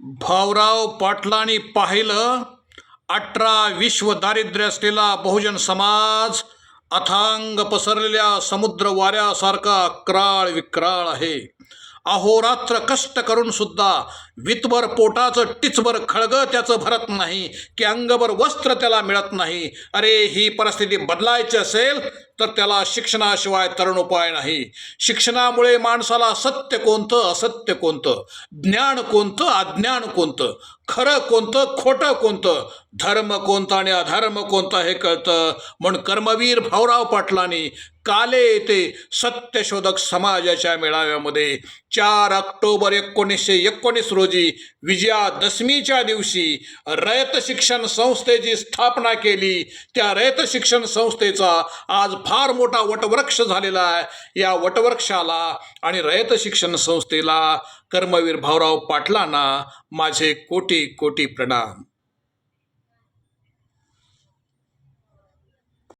भाऊराव पाटलांनी पाहिलं अठरा विश्व दारिद्र्य असलेला बहुजन समाज अथांग पसरलेल्या समुद्र वाऱ्यासारखा क्राळ विक्राळ आहे. अहोरात्र कष्ट करून सुद्धा वितभर पोटाचं टिचभर खळगं त्याचं भरत नाही की अंगभर वस्त्र त्याला मिळत नाही. अरे ही परिस्थिती बदलायची असेल तर त्याला शिक्षणाशिवाय तरुण उपाय नाही. शिक्षणामुळे माणसाला सत्य कोणतं असत्य कोणतं? ज्ञान कोणतं अज्ञान कोणतं? खरं कोणतं खोटं कोणतं? धर्म कोणता आणि अधर्म कोणता हे कळतं. म्हणून कर्मवीर भाऊराव पाटलांनी काले येथे सत्यशोधक समाजाच्या मेळाव्यामध्ये चार ऑक्टोबर एकोणीसशे एकोणीस रोजी विजयादशमीच्या दिवशी रयत शिक्षण संस्थेची स्थापना केली. त्या रयत शिक्षण संस्थेचा आज फार मोठा वटवृक्ष झालेला आहे. या वटवृक्षाला आणि रयत शिक्षण संस्थेला कर्मवीर भाऊराव पाटलांना माझे कोटी कोटी प्रणाम.